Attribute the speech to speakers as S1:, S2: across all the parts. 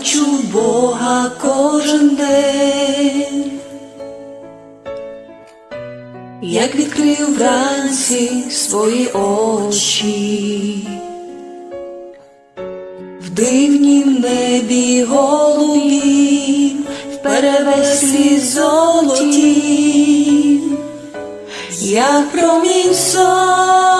S1: бачу Бога кожен день, як відкрив вранці свої очі, в дивнім небі голубі, в перевеслі золоті, як промінь сонця,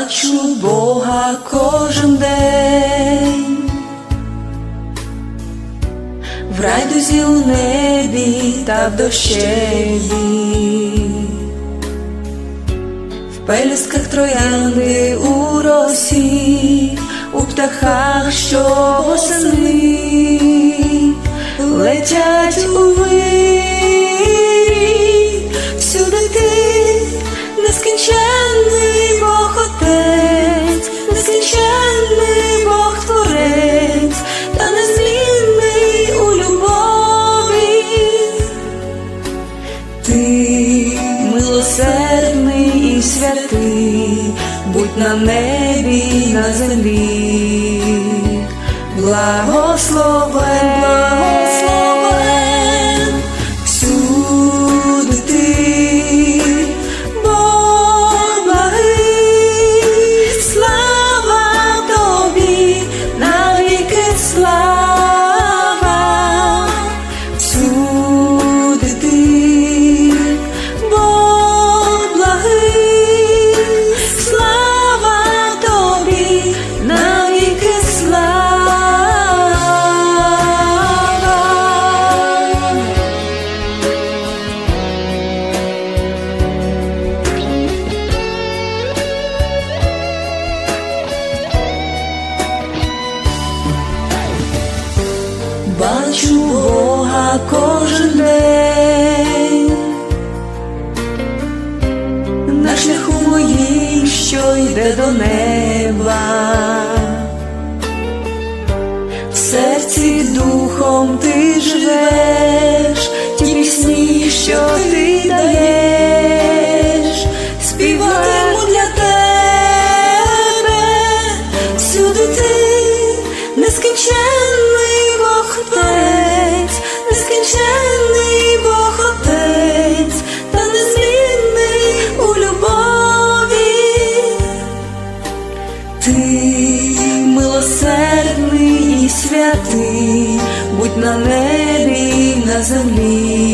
S1: Бачу Бога кожен день, в райдузі у небі та в дощеві, в пелюстках троянди у росі, у птахах, що восени летять у вирі, на небі на землі, благословен, Бачу Бога кожен день, на шляху моїм, що йде до неба, в серці духом ти живеш, святий, будь на небі на землі,